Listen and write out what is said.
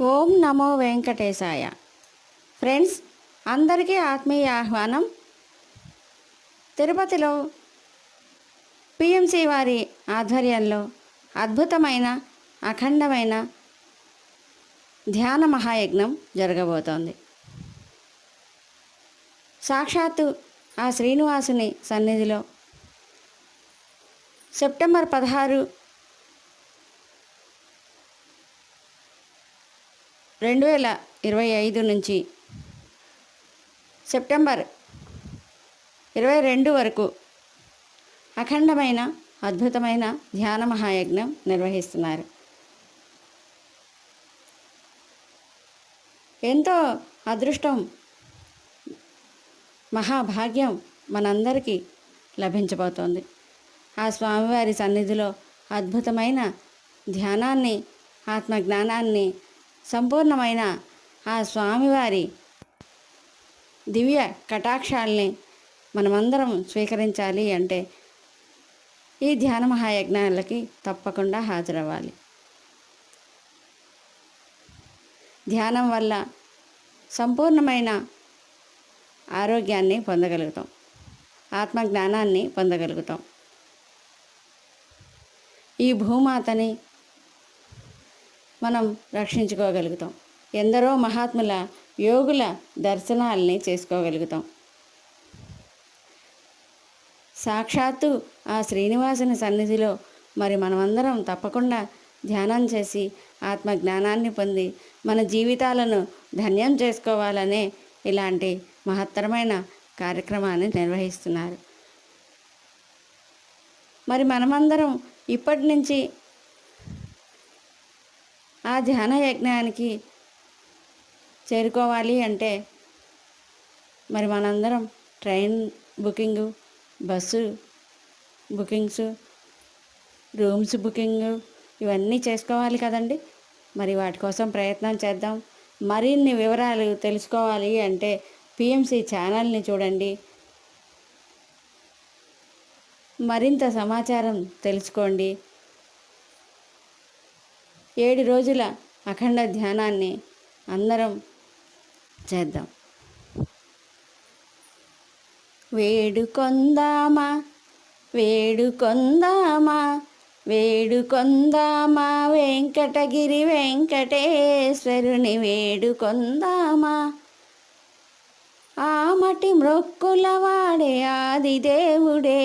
ఓం నమో వెంకటేశాయ. Friends అందరికీ ఆత్మీయ ఆహ్వానం. తిరుపతిలో పిఎంసి వారి ఆధ్వర్యంలో అద్భుతమైన అఖండమైన ధ్యాన మహాయజ్ఞం జరగబోతోంది. సాక్షాత్తు ఆ శ్రీనివాసుని సన్నిధిలో సెప్టెంబర్ పదహారు రెండు వేల ఇరవై ఐదు నుంచి సెప్టెంబర్ ఇరవై రెండు వరకు అఖండమైన అద్భుతమైన ధ్యాన మహాయజ్ఞం నిర్వహిస్తున్నారు. ఎంతో అదృష్టం మహాభాగ్యం మనందరికీ లభించబోతోంది. ఆ స్వామివారి సన్నిధిలో అద్భుతమైన ధ్యానాన్ని ఆత్మజ్ఞానాన్ని సంపూర్ణమైన ఆ స్వామివారి దివ్య కటాక్షాల్ని మనమందరం స్వీకరించాలి అంటే ఈ ధ్యాన మహాయజ్ఞాలకి తప్పకుండా హాజరవ్వాలి. ధ్యానం వల్ల సంపూర్ణమైన ఆరోగ్యాన్ని పొందగలుగుతాం. ఆత్మజ్ఞానాన్ని పొందగలుగుతాం. ఈ భూమాతని మనం రక్షించుకోగలుగుతాం. ఎందరో మహాత్ముల యోగుల దర్శనాల్ని చేసుకోగలుగుతాం. సాక్షాత్తు ఆ శ్రీనివాసుని సన్నిధిలో మరి మనమందరం తప్పకుండా ధ్యానం చేసి ఆత్మ జ్ఞానాన్ని పొంది మన జీవితాలను ధన్యం చేసుకోవాలనే ఇలాంటి మహత్తరమైన కార్యక్రమాన్ని నిర్వహిస్తున్నారు. మరి మనమందరం ఇప్పటి నుంచి ఆ ధ్యాన యజ్ఞానికి చేరుకోవాలి అంటే మరి మనందరం train booking bus bookings rooms booking ఇవన్నీ చేసుకోవాలి కదండి. మరి వాటి కోసం ప్రయత్నం చేద్దాం. మరిన్ని వివరాలు తెలుసుకోవాలి అంటే పిఎంసి ఛానల్ని చూడండి. మరింత సమాచారం తెలుసుకోండి. ఏడు రోజుల అఖండ ధ్యానాన్ని అందరం చేద్దాం. వేడుకొందామా? వేడుకొందామా? వేడుకొందామా? వెంకటగిరి వెంకటేశ్వరుని వేడుకొందామా? ఆమటి మృక్కుల వాడే ఆది దేవుడే